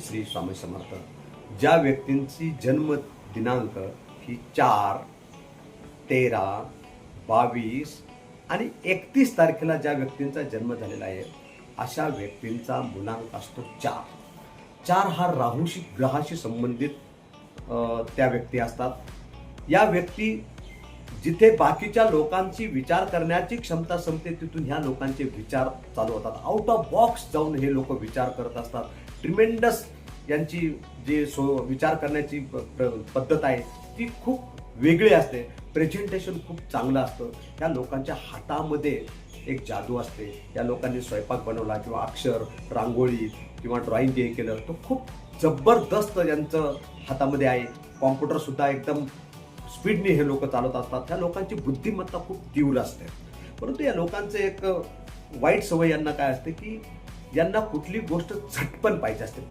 श्री स्वामी समर्थ ज्या व्यक्तींची जन्म दिनांक ही चार तेरा बावीस आणि एकतीस तारखेला ज्या व्यक्तींचा जन्म झालेला आहे अशा व्यक्तींचा मुलांक असतो चार. चार हा राहूशी ग्रहाशी संबंधित त्या व्यक्ती असतात. या व्यक्ती जिथे बाकीच्या लोकांची विचार करण्याची क्षमता संपते तिथून ह्या लोकांचे विचार चालू होतात. आउट ऑफ बॉक्स जाऊन हे लोक विचार करत असतात. ट्रिमेंडस यांची जे सो विचार करण्याची प- पद्धत आहे ती खूप वेगळी असते. प्रेझेंटेशन खूप चांगलं असतं. या लोकांच्या हातामध्ये एक जादू असते. या लोकांनी स्वयंपाक बनवला किंवा अक्षर रांगोळी किंवा ड्रॉइंग जे केलं तो खूप जबरदस्त यांचं हातामध्ये आहे. कॉम्प्युटरसुद्धा एकदम स्पीडने हे लोक चालवत असतात. त्या लोकांची बुद्धिमत्ता खूप तीव्र असते. परंतु या लोकांचं एक वाईट सवय यांना काय असते की यांना कुठली गोष्ट झटपण पाहिजे असते.